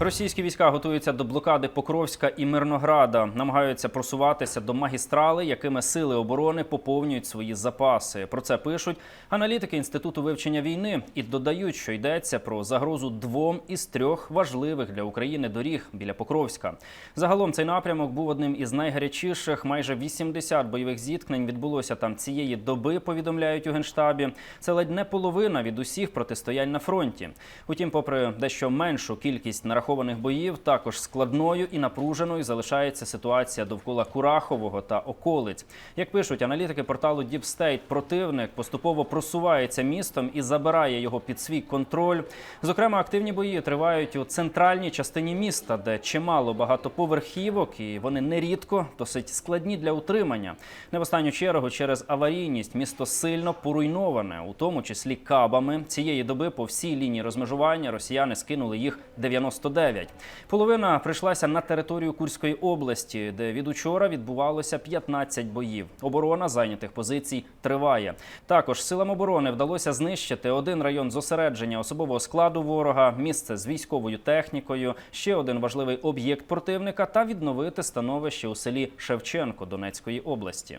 Російські війська готуються до блокади Покровська і Мирнограда, намагаються просуватися до магістрали, якими сили оборони поповнюють свої запаси. Про це пишуть аналітики інституту вивчення війни і додають, що йдеться про загрозу двом із трьох важливих для України доріг біля Покровська. Загалом цей напрямок був одним із найгарячіших. Майже 80 бойових зіткнень відбулося там цієї доби. Повідомляють у генштабі. Це ледь не половина від усіх протистоянь на фронті. Утім, попри дещо меншу кількість нарахованих боїв, також складною і напруженою залишається ситуація довкола Курахового та околиць. Як пишуть аналітики порталу Deep противник поступово просувається містом і забирає його під свій контроль. Зокрема, активні бої тривають у центральній частині міста, де чимало багатоповерхівок, і вони нерідко досить складні для утримання. Не в останню чергу через аварійність місто сильно поруйноване, у тому числі кабами. Цієї доби по всій лінії розмежування росіяни скинули їх 99. Половина прийшлася на територію Курської області, де від учора відбувалося 15 боїв. Оборона зайнятих позицій триває. Також силам оборони вдалося знищити один район зосередження особового складу ворога, місце з військовою технікою, ще один важливий об'єкт противника та відновити становище у селі Шевченко Донецької області.